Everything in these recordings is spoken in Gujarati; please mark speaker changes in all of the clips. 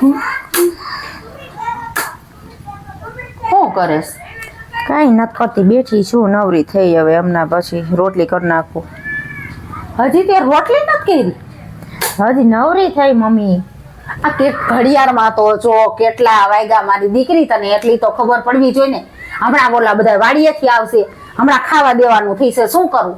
Speaker 1: શું કરેશ?
Speaker 2: કાંઈ નથી કરતી બેઠી છું નવરી થઈ હવે હમણાં પછી રોટલી કરી નાખું.
Speaker 1: હજી તે રોટલી નથી કરી?
Speaker 2: હજી નવરી થઈ મમ્મી.
Speaker 1: આ કે ઘડિયાળમાં તો જો કેટલા વાગ્યા મારી દીકરી તને એટલી તો ખબર પડવી જોઈએ ને. હમણાં બોલા બધા વાડીએથી આવશે હમણાં ખાવા દેવાનું થશે શું કરું?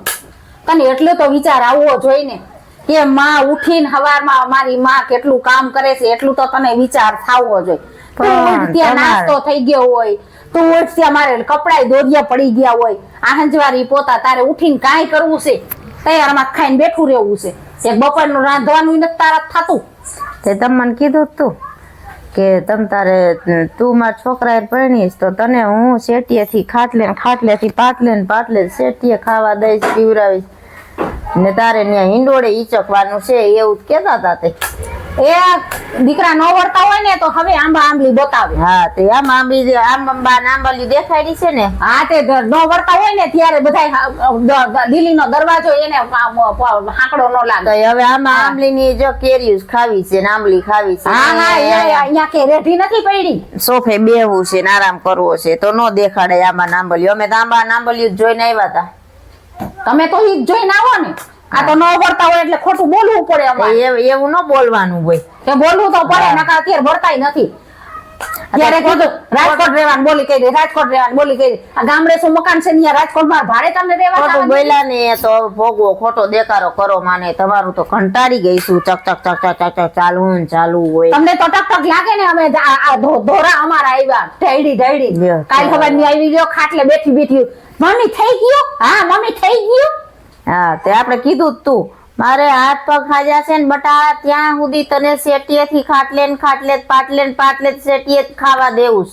Speaker 1: તને એટલો તો વિચાર આવવો જોઈએ ને. કે માં ઉઠીને હવારમાં મારી માં કેટલું કામ કરે છે એટલું તો તને વિચાર થવો જોઈએ. તું ત્યાં નાસ્તો થઈ ગયો હોય તું ઉઠ ત્યાં મારે કપડાય દોરિયા પડી ગયા હોય આહંજવારી પોતા તારે ઉઠીને કાંઈ કરવું છે? તૈયારમાં ખાઈને બેઠું રહેવું છે. એક બપોરનું રાંધવાનું નથી તારા થતું.
Speaker 2: તે તમને મને કીધું તું કે તમ તારે તું મારા છોકરા પરણીશ તો તને હું શેટીએથી ખાટલે ખાટલેથી પાટલે પાટલે શેટીએ ખાવા દઈશ પીવડાવીશ. ને તારે ત્યાં હિંડોળે ઈચકવાનું છે એવું જ કહેતા હતા તે.
Speaker 1: એ દીકરા નો વળતા હોય ને તો હવે આંબા આંબલી બતાવે.
Speaker 2: હા તે આમ આંબી આમ આંબલી આંબાલી દેખાડી છે ને.
Speaker 1: હા તે નો ન વળતા હોય ને ત્યારે બધા દિલ્હી નો દરવાજો એને હાંકડો નો લાગે.
Speaker 2: હવે આમાં આંબલીની જો કેરી ખાવી છે ને આંબલી ખાવી છે.
Speaker 1: હા હા અહીંયા કે રેઢી નથી પડી.
Speaker 2: સોફે બેહવું છે ને આરામ કરવો છે. તો નો દેખાડે આમાં આંબલી અમે તો આંબા આંબલી જોઈને આવ્યા હતા.
Speaker 1: તમે તો ઈ જોઈને આવો ને. આ તો ન ભરતા હોય એટલે ખોટું બોલવું પડે અમારે.
Speaker 2: એવું ન બોલવાનું હોય.
Speaker 1: તે બોલવું તો પડે નકા અત્યારે ભરતાય નથી. ત્યારે કીધું રાજકોટ રહેવાનું બોલી કહી દે રાજકોટ રહેવાનું બોલી કહી દે. આ ગામડે શું મકાન છે ને રાજકોટમાં ભાડે તમને રહેવા
Speaker 2: ખોટું બોલ્યા ને તો ભોગવો ખોટો દેકારો કરો માને તમારું તો કંટાળી ગઈ છું ચક ચક ચક ચક ચક ચાલુ ને ચાલુ હોય.
Speaker 1: તમને તો ટક ટક લાગે ને અમે ધોરા અમારા આવ્યા ઢેડી ઢેડી. કાલ ખબરની આવી ગયો ખાટલે બેઠી બેઠી મમ્મી થઈ ગયું? હા, મમ્મી થઈ ગયું?
Speaker 2: હા, તે આપણે કીધું તું. મારે હાથ પગ ખાજા છે ને બટા, ત્યાં સુધી તને શેટીએ થી ખાટલે ને ખાટલે, પાટલે ને પાટલે શેટીએ ખાવા દેવું.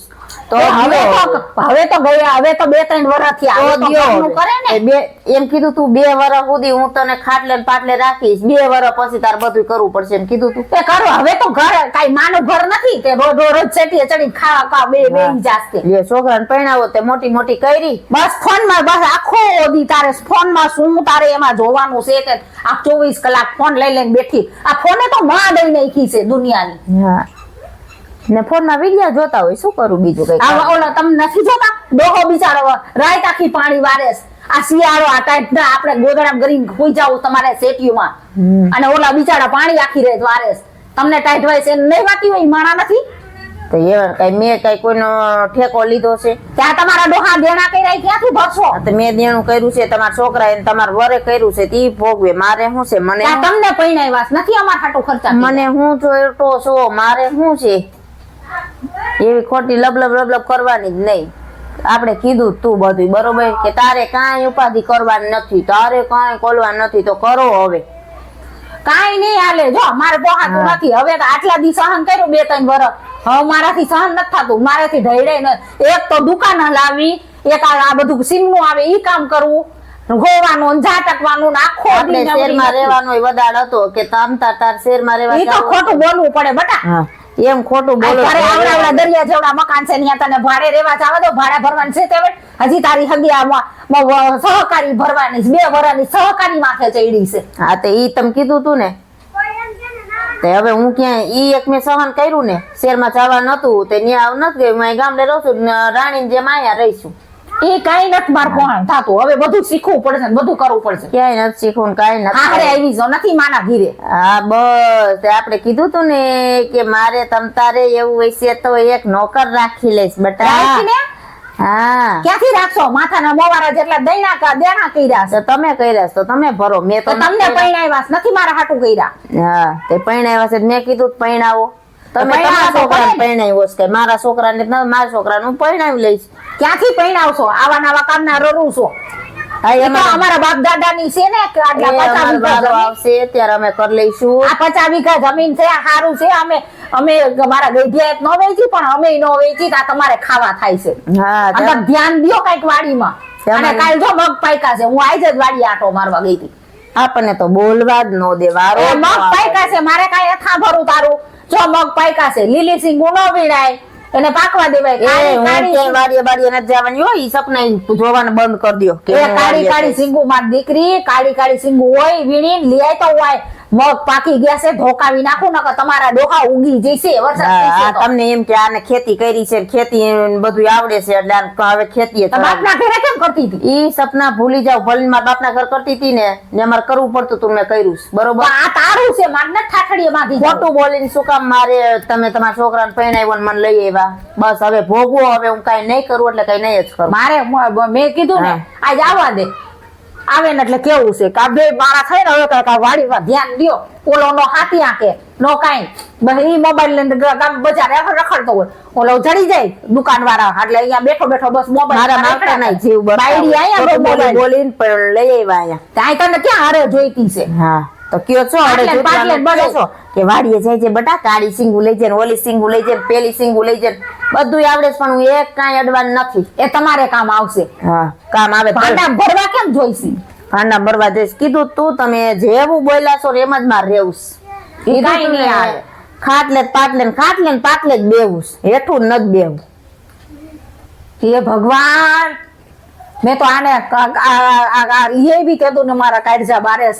Speaker 2: તો
Speaker 1: હવે તો હવે તો ગયા હવે તો બે ત્રણ
Speaker 2: વર્ષથી
Speaker 1: આવો કરે ને.
Speaker 2: બે એમ કીધું તું બે વર્ષ સુધી હું તને ખાટલે પાટલે રાખીશ. બે વર્ષ પછી તાર બધું કરવું પડશે એમ કીધું તું.
Speaker 1: તે કરો હવે તો ઘર કાઈ માનું ઘર નથી તે રોજ રોજ ચટીએ ચડી ખાવા કા બે બે જાસ્તે
Speaker 2: એ છોકરાને પરણાવો તે મોટી મોટી કરી
Speaker 1: બસ ફોનમાં બસ આખો ઓદી તારે ફોનમાં શું તારે એમાં જોવાનું છે કે આ ચોવીસ કલાક ફોન લઈ લઈને બેઠી. આ ફોને તો માં દઈ નાખી છે દુનિયાની.
Speaker 2: હા. ને ફોનમાં વિડિયા જોતા હોય શું કરું બીજું કઈ?
Speaker 1: આ ઓલો તમે નથી જોતા? ડોહો બિચારો રાત આખી પાણી વારે. આ શિયાળો આ ટાઈપ ના આપણે ગોદડા ગરીને ખોઈ જાવ તમારે શેટીમાં
Speaker 2: હમ.
Speaker 1: અને ઓલા બિચારા પાણી આખી રહે વારે તમને ટાઈટ હોય છે નહીં વાતી હોય માણા નથી?
Speaker 2: તો એ કઈ મેં કઈ કોઈનો ઠેકો લીધો છે?
Speaker 1: ત્યાં તમારા ડોહા દેણા કર્યા ક્યાંથી ભરશો?
Speaker 2: તો મેં દેણું કર્યું છે તમારા છોકરાએ એને તમારા વરે કર્યું છે તી ભોગવે. મારે શું છે? મને
Speaker 1: તમને પૈણાવ્યા વાસ નથી અમાર હાટું ખર્ચા
Speaker 2: મને હું જોઈતો છો મારે શું છે? એવી ખોટી લબલબ લબલબ કરવાની જ નહીં. આપણે કીધું તું બધું બરોબર? કે તારે કાંઈ ઉપાધિ કરવાની નથી તારે કાંઈ કરવાનું નથી તો કરો હવે.
Speaker 1: કાંઈ નહીં હાલે જો મારે પોહાતું નથી. હવે તો આટલા દી સહન કર્યું બે ત્રણ વર્ષ હવે મારાથી સહન નથી થતું મારાથી ઢળે ન એક તો દુકાન હલાવી એક આ બધું સીમનું આવે ઈ કામ કરવું ગોવાનું ઝાટકવાનું આખો નવરી
Speaker 2: રહેવાનો વદાડ હતો કે તમતા તાર તાર શહેરમાં
Speaker 1: રેવા તો ખોટું બોલવું પડે બટા.
Speaker 2: એમ ખોટું બોલો
Speaker 1: ઘરે આવડા આવડા દરિયા જેવડા મકાન છે ત્યાં તને ભાડે રહેવા જવા દો ભાડા ભરવાનું છે તેવડ. હજી તારી હગી આમાં સહકારી ભરવાની બે વરાની સહકારી માથે ચડી છે.
Speaker 2: હા તે ઈ તમે કીધું તું ને. તે હવે હું ક્યાં ઈ એક મેં સહન કર્યું ને શેરમાં જવા નતું તે ન્યા નથી ગઈ હું ગામડે રહું છું રાણી જેમ અહીંયા રહીશું.
Speaker 1: એ કઈ નથી માર પણ થાતું. હવે બધું શીખવું પડશે ને બધું કરવું પડશે.
Speaker 2: ક્યાંય નથી શીખવું કઈ નથી.
Speaker 1: આખરે આવી જો નથી માના ઘીરે.
Speaker 2: હા બસ. આપણે કીધું તું ને કે મારે તમ તારે એવું હશે તો એક નોકર રાખી લઈશ બટા. હા.
Speaker 1: ક્યાંથી રાખશો? માથાના મોવારા જેટલા દૈના કા દેણા કર્યા છે?
Speaker 2: તમે કર્યા છો તો તમે ભરો. મેં
Speaker 1: તો તમને પૈણાવ્યા નથી મારા હાટું કર્યા.
Speaker 2: હા તે પૈણાવ્યા છે મેં કીધું તો પરણાવો. તમે તમારા છોકરાને પરણાવ્યો છે મારા છોકરાને ન- મારા છોકરાને હું પરણાવી લઈશ.
Speaker 1: ક્યાંથી પરણાવશો આવા નવા કામના રડું છો. અમારા બાપ દાદા ની ને.
Speaker 2: આવશે ત્યારે અમે કરી લઈશું.
Speaker 1: આ પચાસ વીઘા જમીન છે સારું છે અમે અમે મારા ગઈઢિયા નો વેચી પણ અમે નો વેચી આ તમારે ખાવા થાય છે.
Speaker 2: હા
Speaker 1: ધ્યાન દો કંઈક વાડીમાં. અને કાલ જો મગ પાયકા છે હું આજે જ વાડી આટો મારવા ગઈ હતી.
Speaker 2: આપણને તો બોલવા જ નો દે વારો
Speaker 1: એ
Speaker 2: જ ન
Speaker 1: મગ. પાયકા છે મારે કાઈ અથા ભરું તારું. જો મગ પાયકા છે લીલી સિંગું ન વીણાય એને પાકવા દેવાય
Speaker 2: વાડીએ બાડીએ નથી જવાની હોય ઈ સપના જોવાનું બંધ કરી દો
Speaker 1: કાળી કાળી. સિંગુ મારી દીકરી કાળી કાળી સિંગુ હોય વીણી લઈ તો હોય મગ પાકી ગયા છે ધોકાવી નાખું નકર તમારા ડોહા ઉગી જશે વરસાદ.
Speaker 2: તમને એમ કે આને ખેતી કરી છે ખેતી બધું આવડે છે એટલે હવે ખેતી
Speaker 1: બાપના ઘરે કેમ કરતી હતી
Speaker 2: ઈ સપના ભૂલી જાવ ભલે મારા બાપના ઘર કરતી હતી ને ને અમારે કરવું પડતું તું મેં કર્યું છે. બરોબર
Speaker 1: આ તારું છે માર નથી ઠાઠડીએ બાંધી.
Speaker 2: ખોટું બોલીને શું કામ મારે તમે તમારા છોકરાને પહેણાવ્યો ને મને લઈ આવ્યા બસ હવે ભોગવો હવે હું કઈ નહીં કરું એટલે કઈ નહીં જ કરું
Speaker 1: મારે મેં કીધું ને. આજ આવવા દે આવે ને એટલે કેવું છે કે આ બે મારા થઈ ને હવે કાંઈક વાડીમાં ધ્યાન દો ઓલો નો હાથી આંકે નો કાંઈ. ઈ મોબાઈલ લઈને ગામ બજારે રખડતો હોય. ઓલો જડી જાય દુકાન વાળા એટલે અહીંયા બેઠો બેઠો બસ મોબાઈલ
Speaker 2: મારા માવતર ના જીવ
Speaker 1: બાયડી આયા
Speaker 2: બોલી બોલીને પણ લઈ આવ્યા અહીંયા.
Speaker 1: ત્યાં તને ક્યાં હારે જોઈતી છે?
Speaker 2: હા. તો કયો છો?
Speaker 1: બધે.
Speaker 2: કહો છો કે વાડીએ જાય છે બટા કાળી સિંગુ લઈ જાય ઓલી સિંગુ લઈ જાય પેલી સિંગુ લઈ જાય બધું આવડે પણ હું એક કાંઈ અડવાનું નથી.
Speaker 1: એ તમારે કામ આવશે.
Speaker 2: હા. કામ આવે
Speaker 1: ભાંડા ભરવા કેમ જોઈશી?
Speaker 2: ભાંડા ભરવા જઈશ. કીધું તું તમે જેવું બોલ્યા છો એમ જ મારે રહેવું કીધું
Speaker 1: નહીં આવે.
Speaker 2: ને, ખાટલે પાટલે ખાટલે પાટલે જ બેવું હેઠું ન નથી બેવું.
Speaker 1: હે ભગવાન! મેં તો આને એ બી કીધું ને મારા કાઢજા બારે એ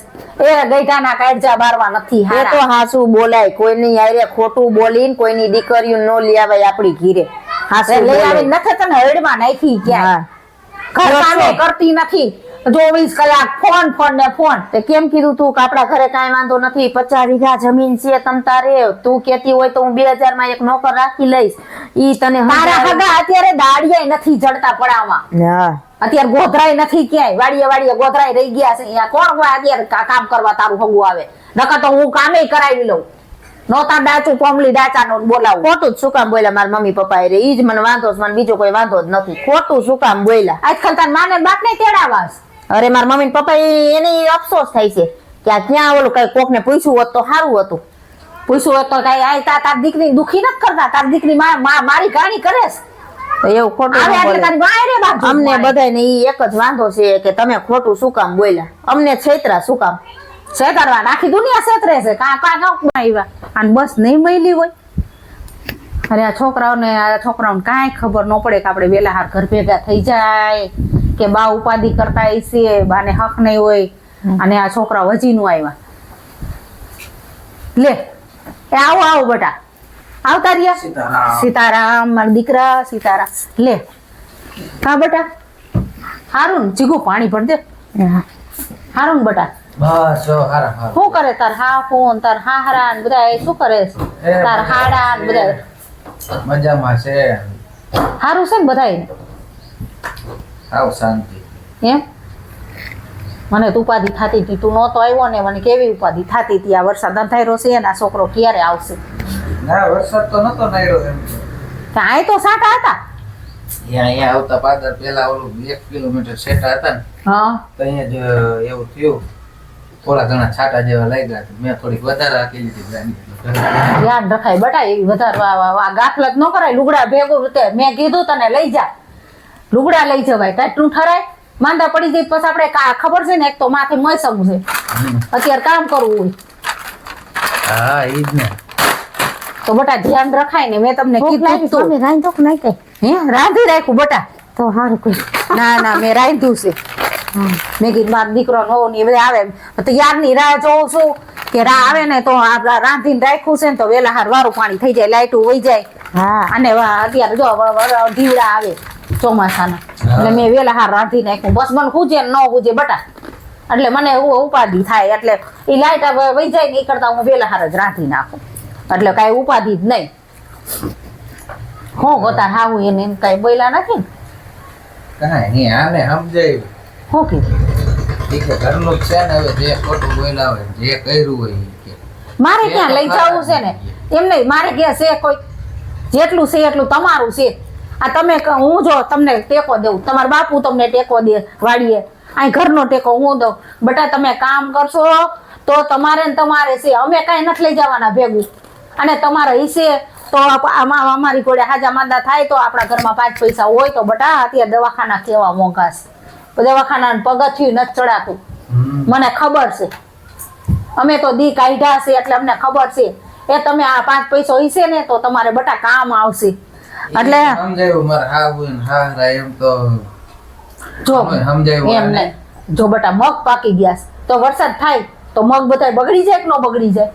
Speaker 1: ગઈઢાના કાઢજા બારવા નથી
Speaker 2: એ તો. હાસુ બોલાય. કોઈની હારે ખોટું બોલીને કોઈની દીકરીઓ નો લઈ આવે આપણી ઘીરે. હાસુ
Speaker 1: લઈ. આવી નથી તને હેડમાં નાખી ક્યાં
Speaker 2: હા.
Speaker 1: ઘર કામે કરતી નથી. ચોવીસ કલાક ફોન ફોન ને ફોન.
Speaker 2: તે કેમ કીધું તું કે આપણા ઘરે કાંઈ વાંધો નથી? પચાસ વીઘા જમીન છે તમ તારે. તું કેતી હોય તો હું બે હજારમાં એક નોકર રાખી લઈશ. ઈ તને
Speaker 1: મારા હગા અત્યારે દાડિયા નથી જડતા પડામાં અત્યારે ગોધરાય નથી ક્યાંય. વાડીએ વાડીએ ગોધરાય રહી ગયા છે. અહીંયા કોણ હોય અત્યારે કામ કરવા તારું હગું આવે? નકર તો હું કામે કરાવી લઉં. નોતા ડાચું પોમલી ડાચાનો બોલાવું.
Speaker 2: ખોટું શું કામ બોલ્યા? મારા મમ્મી પપ્પા રે. ઈ જ મને વાંધો મને બીજો કોઈ વાંધો જ નથી. ખોટું શું કામ બોલ્યા?
Speaker 1: આજકાલ તાર માને બાપ ને તેડાવાસ
Speaker 2: અરે મારા મમ્મી પપ્પા એને અફસોસ થાય છે કે આ ક્યાં ઓલું કઈ કોક ને પૂછ્યું હોત તો સારું હતું.
Speaker 1: પૂછ્યું હોત તો કઈ આ તાર દીકરી દુખી નથી કરતા? તાર દીકરી મારી ગાણી કરે
Speaker 2: એવું ખોટું અમને. બધાને ઈ એક જ વાંધો છે કે તમે ખોટું શું કામ બોલ્યા? અમને છેતરા શું કામ?
Speaker 1: છેતરવા. આખી દુનિયા છેતરે છે. કા કા કા આવ્યા. અને બસ નહીં મળી હોય. અરે આ છોકરાઓને આ છોકરાઓને કાંઈ ખબર ન પડે કે આપણે વેલા હાર ઘર ભેગા થઈ જાય. કે બા ઉપાધિ કરતા હશે બાને હક નહીં હોય. અને આ છોકરા વજીનું આવ્યા લે એ આવો આવો બેટા. આવતા રહ્યા.
Speaker 3: સીતારામ.
Speaker 1: સીતારામ મારા દીકરા સીતારામ. લે. હા બેટા. હારું ને જીગું પાણી ભર દે. હારું ને બેટા.
Speaker 3: બસ જો હારા હારા.
Speaker 1: શું કરે તાર હા ફોન તાર હાહરા ને બધા શું કરે? તાર હાડા ને બધા.
Speaker 3: મજામાં છે.
Speaker 1: હારું છે ને બધાય.
Speaker 3: આવ શાંતિ.
Speaker 1: એમ મને તો ઉપાધિ થતી હતી તું નહોતો આવ્યો ને મને કેવી ઉપાધિ થતી હતી? આ વરસાદ અંધારો છે ને આ છોકરો ક્યારે આવશે?
Speaker 3: ના વરસાદ તો નહોતો નાયરો એમ
Speaker 1: કાંઈ તો સાટા હતા.
Speaker 3: અહીંયા આવતા પાદર પેલા ઓલું એક કિલોમીટર છેટા હતા ને
Speaker 1: હા.
Speaker 3: તો અહીંયા જ એવું થયું. થોડા ઘણા છાટા જેવા લાગ્યા હતા મેં થોડીક વધારે રાખી લીધી
Speaker 1: યાદ રખાય બટા એ વધારે વા ગાફલત ન કરાય લુગડા ભેગું મેં કીધું તને લઈ જા. લુગડા લઈ જવાય તાટલું ઠરાય? માંદા પડી જાય પછી આપણે ખબર છે ને એક તો માથે મોસમ છે. અત્યારે કામ કરવું હોય.
Speaker 3: હા એ જ ને.
Speaker 1: તો બટા ધ્યાન રખાય ને મેં તમને કીધું
Speaker 2: રાંધો કે નહીં કઈ
Speaker 1: હે રાંધી રાખ્યું બટા.
Speaker 2: તો સારું કોઈ.
Speaker 1: ના ના મેં રાંધ્યું છે. મેં કીધું મારો દીકરો નવો ને એ બધા આવે તૈયારની રાહ જોઉં છું કે રાહ આવે ને તો આ રાંધીને રાખ્યું છે ને તો વેલા હાર વારું પાણી થઈ જાય લાઈટું વહી જાય.
Speaker 2: હા.
Speaker 1: અને અત્યારે જો દીવડા આવે. ચોમાસાના. એટલે મેં વેલા હાર રાંધી નાખ્યું. બસ મને ખૂજે ન ખૂજે બટા. એટલે મને ઉપાધિ થાય. એટલે એ લાઈટ હવે વહી જાય ને એ કરતા હું વેલા હાર જ રાંધી નાખું. એટલે કાંઈ ઉપાધિ જ નહીં. હું ગોતા હાવું એને એમ કાંઈ બોલ્યા નથી ને.
Speaker 3: કાંઈ નહીં આને સમજાય.
Speaker 1: હું કીધું?
Speaker 3: ઘરનું છે ને હવે જે ખોટું બોલ્યા હોય જે કર્યું હોય
Speaker 1: મારે ક્યાં લઈ જવું છે ને? એમ નહીં મારે ક્યાં છે કોઈ. જેટલું છે એટલું તમારું છે. આ તમે હું જો તમને ટેકો દઉં તમારા બાપુ તમને ટેકો દે વાડીએ અહીં ઘરનો ટેકો હું દઉં. બટા તમે કામ કરશો તો તમારે ને તમારે છે. અમે કાંઈ નથી લઈ જવાના ભેગું. અને તમારે હિસ્સે તો આમાં અમારી જોડે હાજા માંદા થાય તો આપણા ઘરમાં પાંચ પૈસા હોય તો બટા અત્યારે દવાખાના કેવા મોંઘા દવાખાના પગથિયું નથી ચડાતું. મને ખબર છે. અમે તો દી કાઢ્યા છે એટલે અમને ખબર છે. એ તમે આ પાંચ પૈસો હશે ને તો તમારે બટા કામ આવશે. એટલે
Speaker 3: સમજાયું મારે હા હોય ને હા હારા એમ તો
Speaker 1: જો
Speaker 3: સમજાયું
Speaker 1: એમ
Speaker 3: આને.
Speaker 1: જો બટા મગ પાકી ગયા તો વરસાદ થાય તો મગ બધાય બગડી જાય કે ન બગડી જાય?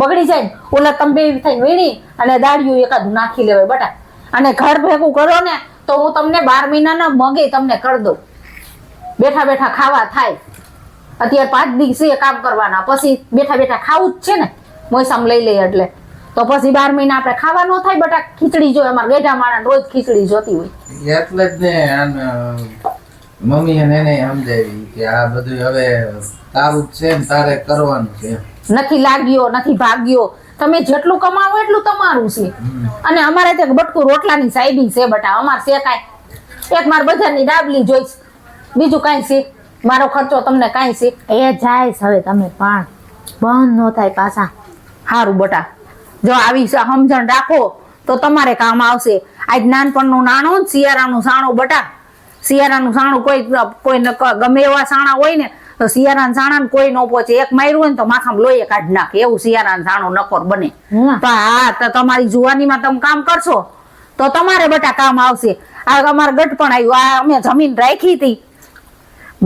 Speaker 1: બગડી જાય ઓલા તંબે થઈ વીણી અને દાળિયું એકાદું નાખી લેવાય બટા. અને ઘર ભેગું કરો ને તો હું તમને બાર મહિનાના મગે તમને કરી દઉં. બેઠા બેઠા ખાવા થાય. અત્યારે પાંચ દિવસે કામ કરવાના. પછી બેઠા બેઠા ખાવું જ છે ને. મોસમ લઈ લઈએ એટલે. તો પછી બાર મહિના આપણે ખાવા ન થાય બટા ખીચડી જોઈએ અમારે ગેઢા માણા રોજ ખીચડી જોતી હોય.
Speaker 3: એટલે જ ને મમ્મી અને એને સમજાવી કે આ બધું હવે તારું છે ને તારે કરવાનું છે.
Speaker 1: નથી લાગ્યો નથી ભાગ્યો. તમે જેટલું કમાવો એટલું તમારું છે. અને અમારે ત્યાં બટકું રોટલાની સાઈડી છે બટા. અમારે છે કાંઈ. એક માર બજારની ડાબલી જોઈશ. બીજું કાંઈ છે? મારો ખર્ચો તમને કાંઈ છે?
Speaker 2: એ જાય હવે તમે પણ. બંધ ન થાય પાછા.
Speaker 1: સારું બટા. જો આવી સમજણ રાખો તો તમારે કામ આવશે. આજ નાનપણનું નાણું શિયાળાનું સાણું બટા શિયાળાનું સાણું કોઈ કોઈ ગમે એવા સાણા હોય ને તો શિયાળાના સાણા કોઈ ન પહોંચે. એક માર્યું હોય ને તો માથામાં લોહી કાઢી નાખે. એવું શિયાળાનું સાણું નકોર બને. તો હા તો તમારી જુવાનીમાં તમે કામ કરશો તો તમારે બટા કામ આવશે. આ અમારે ગટપણ પણ આવ્યું આ અમે જમીન રાખી હતી.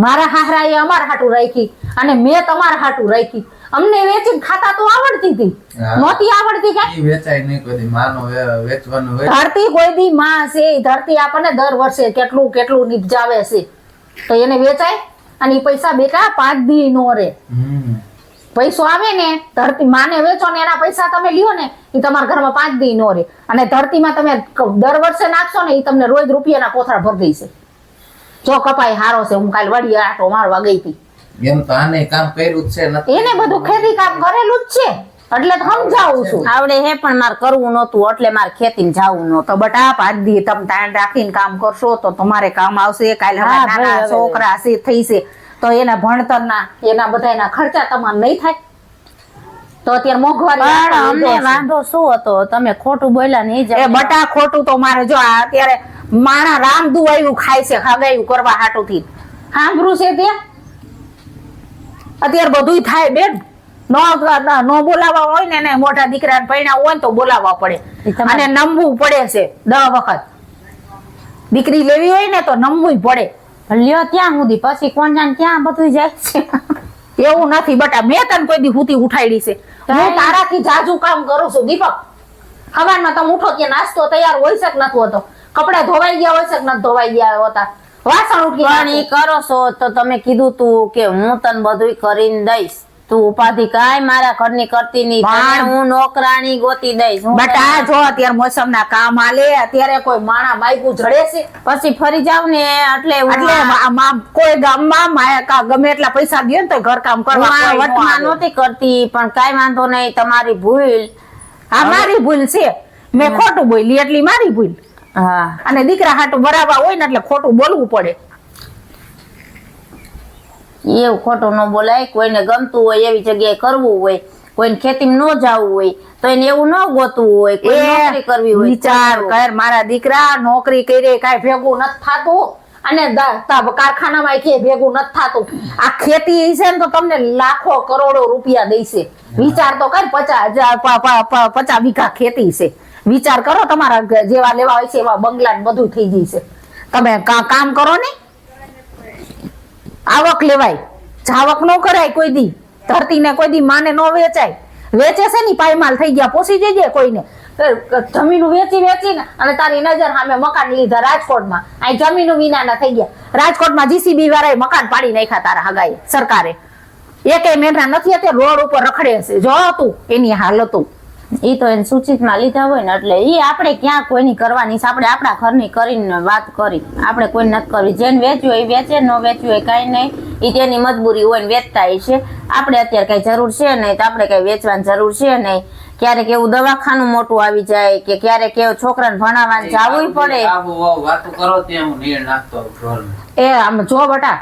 Speaker 1: મારા હાહરાએ અમારા હાટું રાખી. અને મેં તમારા હાટું રાખી. અમને વેચીને ખાતા તો આવડતી હતી.
Speaker 3: નોતી
Speaker 1: નહોતી આવડતી કાંઈ
Speaker 3: વેચાય નહીં કોઈ. માનો વેચવાનું હોય.
Speaker 1: ધરતી કોઈ દી માં છે ધરતી આપણને દર વર્ષે કેટલું કેટલું નિપજાવે છે. તો એને વેચાય અને ઈ પૈસા બેટા પાંચ દી નો રે. પૈસો આવે ને ધરતી માને વેચો ને એના પૈસા તમે લ્યો ને એ તમારા ઘરમાં પાંચ દી નો રે. અને ધરતીમાં તમે દર વર્ષે નાખશો ને એ તમને રોજ રૂપિયાના કોથળા ભરી દઈશે. જો કપાય હારો છે હું કાલ વળી આટો મારવા ગઈ હતી.
Speaker 3: એમ તો આને કામ કર્યું જ છે
Speaker 1: એને બધું ખેતી કામ કરેલું જ છે. એટલે સમજાવું છું.
Speaker 2: આવડે હે પણ મારે કરવું નહોતું. એટલે મારે ખેતી જાવું નહોતું.
Speaker 1: બટા પાંચ દી તમે તાણ રાખીને કામ કરશો તો તમારે કામ આવશે. કાલે નાના
Speaker 2: હવે.
Speaker 1: છોકરા છે થઈ છે. તો એના ભણતરના એના બધાના ખર્ચા તમારે નહીં થાય? તો અત્યારે મોંઘવારી
Speaker 2: પણ અમને વાંધો શું હતો? તમે ખોટું બોલ્યા નહીં
Speaker 1: એ બટા ખોટું તો મારે જો આ અત્યારે માણા રામદુ આવ્યું ખાય છે ખાગાયું કરવા હાટુથી. સાંભળું છે તે. અત્યારે બધું થાય બેન. નો નો બોલાવવા હોય ને એને મોટા દીકરાને પૈણા હોય ને તો બોલાવવા પડે. અને નમવું પડે છે દહ વખત. દીકરી લેવી હોય ને તો નમવું પડે.
Speaker 2: લ્યો ત્યાં સુધી? પછી કોણ જાણે ક્યાં બધું જાય છે.
Speaker 1: એવું નથી બટા મેં તને કોઈ દી હુતી ઉઠાડી છે. હું તારાથી જાજુ કામ કરું છું દીપક. સવારમાં તમે ઉઠો ત્યાં નાસ્તો તૈયાર હોય શક કે નથી હોતો? કપડા ધોવાઈ ગયા હોય શક કે નથી ધોવાઈ ગયા હોતા? વાસણ
Speaker 2: પણ ઈ કરો છો તો તમે કીધું તું કે હું તને બધું કરીને દઈશ. તું ઉપાધિ કાય મારા ઘરની કરતી નહીં.
Speaker 1: પણ-
Speaker 2: હું નોકરાણી ગોતી દઈશ.
Speaker 1: બટા જો અત્યારે મોસમના કામ હાલે અત્યારે કોઈ માણા માયકું જડે છે.
Speaker 2: પછી ફરી જાવ ને એટલે
Speaker 1: એટલે કોઈ ગામમાં માયા ગમે એટલા પૈસા દે ને તો ઘર કામ કરવા
Speaker 2: વટમાં. નહોતી કરતી પણ કઈ વાંધો નહીં તમારી ભૂલ.
Speaker 1: આ મારી ભૂલ છે. મેં ખોટું બોલી એટલી મારી ભૂલ.
Speaker 2: હા.
Speaker 1: અને દીકરા હાટું બરાબર હોય ને એટલે ખોટું બોલવું પડે.
Speaker 2: એવું ખોટું ન બોલાય. કોઈને ગમતું હોય એવી જગ્યાએ કરવું હોય કોઈને ખેતીમાં ન જવું હોય તો એને એવું ન ગોતવું હોય. કોઈ નોકરી કરવી હોય
Speaker 1: વિચાર કર મારા દીકરા નોકરી કરે કાંઈ ભેગું નથી થાતું. અને કારખાનામાં કે ભેગું નથી થાતું. આ ખેતી છે ને તો તમને લાખો કરોડો રૂપિયા દેશે. વિચાર તો કર પચાસ પચાસ વીઘા ખેતી છે. વિચાર કરો તમારા જેવા લેવા હોય છે, એવા બંગલા ને બધું થઈ જશે તમે કામ કરો ને. આવક લેવાય. જાવક નો કરાય કોઈ દી. ધરતીને કોઈ દી માને નો વેચાય. વેચે છે ને, પાયમાલ થઈ ગયા, પોસી જજે કોઈને. જમીન વેચી વેચી ને અને તારી નજર સામે મકાન લીધા રાજકોટમાં. અહીં જમીન વિનાના થઈ ગયા. રાજકોટમાં જીસીબી વાળાએ મકાન પાડી નાખ્યા તારા હગાઈ સરકારે. એકે મહિના નથી, અત્યારે રોડ ઉપર રખડે છે. જો હતું એની હાલતું
Speaker 2: ઈ તો એને સૂચિતમાં લીધા હોય ને એટલે એ આપણે ક્યાં કોઈની કરવાની આપણે આપણા ઘરની કરીને વાત કરી. આપણે કોઈ નથી કરવી. જેને વેચ્યું એ વેચે ન વેચ્યું હોય કાંઈ નહીં. એ તેની મજબૂરી હોય ને વેચતા છે. આપણે અત્યારે કઈ જરૂર છે નહીં તો આપણે કઈ વેચવાની જરૂર છે નહીં. ક્યારેક એવું દવાખાનું મોટું આવી જાય કે ક્યારેક એવું છોકરાને ભણાવવાનું જવું પડે.
Speaker 1: એ આમ જો બટા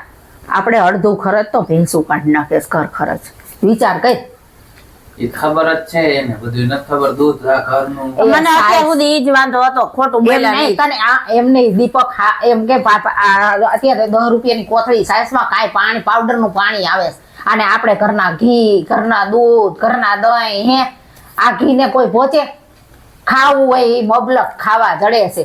Speaker 1: આપણે અડધું ખરચ તો ભેંસું કાઢી નાખે ઘર ખરચ. વિચાર કઈ
Speaker 3: ઈ ખબર જ છે એને બધું નથી ખબર. દૂધ ઘરનું
Speaker 2: મને અત્યાર સુધી ઈ જ વાંધો હતો ખોટું
Speaker 1: એમ નહીં,
Speaker 2: નહીં.
Speaker 1: તને આ એમ દીપક એમ કે અત્યારે દસ રૂપિયાની કોથળી સાઈઝમાં કાંઈ પાણી પાવડરનું પાણી આવે અને આપણે ઘરના ઘી ઘરના દૂધ ઘરના દહીં હે? આ ઘીને કોઈ પહોંચે ખાવું હોય એ મબલક ખાવા જડે છે.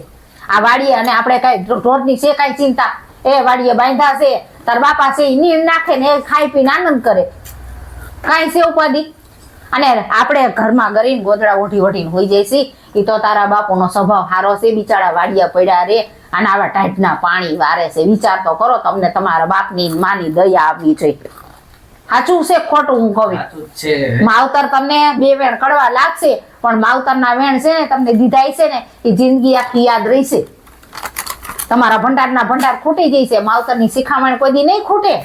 Speaker 1: આ વાડીએ અને આપણે કાંઈ ઢોરની છે કાંઈ ચિંતા? એ વાડીએ બાંધા છે. તાર બાપા છે એની નાખે ને એ ખાઈ પીને આનંદ કરે. કાંઈ છે ઉપાધિ? અને આપણે ઘરમાં ગરીન ગોદડા ઓઢી ઓઢીને હોઈ જઈશી એ તો તારા બાપુનો સ્વભાવ સારો છે બિચારા વાડિયા પડ્યા રે અને આવા ટાઈપના પાણી વારે છે. વિચાર તો કરો તમને તમારા બાપની માની દયા આવવી જોઈએ સાચું છે ખોટું હું કહું? માવતર તમને બે વેણ કડવા લાગશે પણ માવતરના વેણ છે ને તમને દીધા છે ને એ જિંદગી આખી યાદ રહેશે. તમારા ભંડારના ભંડાર ખૂટી જશે માવતરની શિખામણ કોઈ દી નહીં ખૂટે.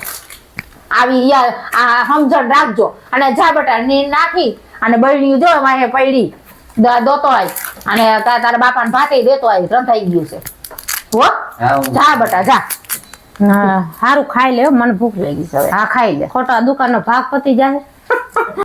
Speaker 1: આવી આ સમજણ રાખજો. અને જા બટા નીર નાખી અને બળણી જો મારે પડી. દોતો આય. અને તારા બાપાને ભાતે દેતો આય. રંધાઈ ગયું છે. હો? જા બટા જા.
Speaker 2: સારું ખાઈ લે મને ભૂખ લાગી છે હવે.
Speaker 1: હા ખાઈ લે.
Speaker 2: ખોટા દુકાનનો ભાગ પતી જાય